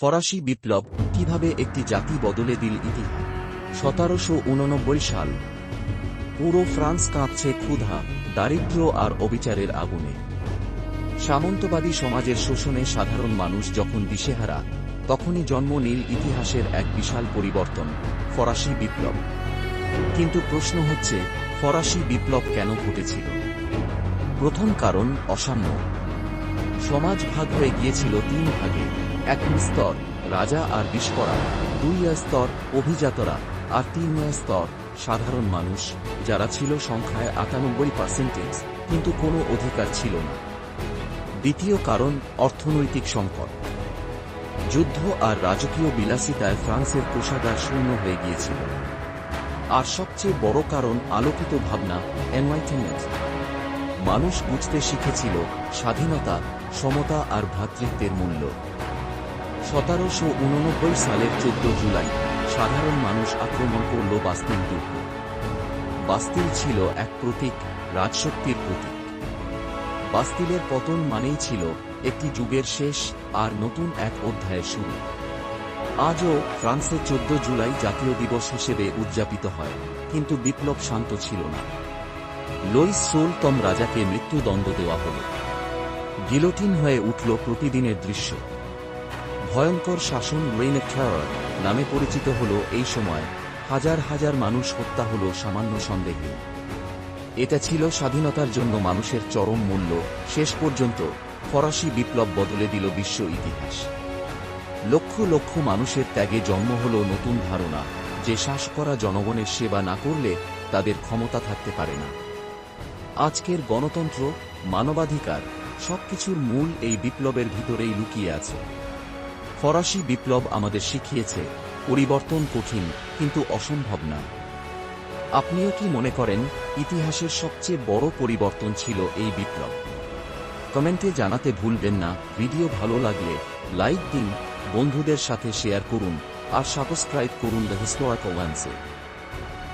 ফরাসি বিপ্লব কীভাবে একটি জাতি বদলে দিল ইতিহাস সতেরোশো উননব্বই সাল। পুরো ফ্রান্স কাঁপছে ক্ষুধা দারিদ্র আর অবিচারের আগুনে। সামন্তবাদী সমাজের শোষণে সাধারণ মানুষ যখন দিশেহারা, তখনই জন্ম নীল ইতিহাসের এক বিশাল পরিবর্তন, ফরাসি বিপ্লব। কিন্তু প্রশ্ন হচ্ছে, ফরাসি বিপ্লব কেন ঘটেছিল? প্রথম কারণ অসাম্য। সমাজ ভাগ হয়ে গিয়েছিল তিন ভাগে। এক স্তর, রাজা আর বিস্ফোরা দুই স্তর, অভিজাতরা, আর তিন স্তর, সাধারণ মানুষ, যারা ছিল সংখ্যায় আটানব্বই পার্সেন্টেজ কিন্তু কোনো অধিকার ছিল না। দ্বিতীয় কারণ, অর্থনৈতিক সংকট। যুদ্ধ আর রাজকীয় বিলাসিতায় ফ্রান্সের কোষাগার শূন্য হয়ে গিয়েছিল। আর সবচেয়ে বড় কারণ আলোকিত ভাবনা এনলাইটেনমেন্ট মানুষ বুঝতে শিখেছিল স্বাধীনতা, সমতা আর ভ্রাতৃত্বের মূল্য। সতেরোশো উননব্বই সালের চোদ্দ জুলাই, সাধারণ মানুষ আক্রমণ করল বাস্তিল দুর্গ বাস্তিল ছিল এক প্রতীক, রাজশক্তির প্রতীক। বাস্তিলের পতন মানেই ছিল একটি যুগের শেষ আর নতুন এক অধ্যায়ের শুরু। আজও ফ্রান্সে চোদ্দ জুলাই জাতীয় দিবস হিসেবে উদযাপিত হয়, কিন্তু বিপ্লব শান্ত ছিল না। লুইস সোলতম রাজাকে মৃত্যুদণ্ড দেওয়া হল। গিলোটিন হয়ে উঠল প্রতিদিনের দৃশ্য। ভয়ঙ্কর শাসন রেইন নামে পরিচিত হল এই সময় হাজার হাজার মানুষ হত্যা হল সামান্য সন্দেহে। এটা ছিল স্বাধীনতার জন্য মানুষের চরম মূল্য। শেষ পর্যন্ত ফরাসি বিপ্লব বদলে দিল বিশ্ব ইতিহাস। লক্ষ লক্ষ মানুষের ত্যাগে জন্ম হল নতুন ধারণা। যে শ্বাস করা জনগণের সেবা না করলে তাদের ক্ষমতা থাকতে পারে না। আজকের গণতন্ত্র, মানবাধিকার, সবকিছুর মূল এই বিপ্লবের ভিতরেই লুকিয়ে আছে। ফরাসি বিপ্লব আমাদের শিখিয়েছে, পরিবর্তন কঠিন, কিন্তু অসম্ভব না। আপনিও কি মনে করেন, ইতিহাসের সবচেয়ে বড় পরিবর্তন ছিল এই বিপ্লব? কমেন্টে জানাতে ভুলবেন না, ভিডিও ভালো লাগলে লাইক দিন, বন্ধুদের সাথে শেয়ার করুন, আর সাবস্ক্রাইব করুন দ্য হিস্টোরিক্যাল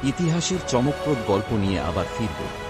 ইতিহাসের চমকপ্রদ গল্প নিয়ে আবার ফিরব।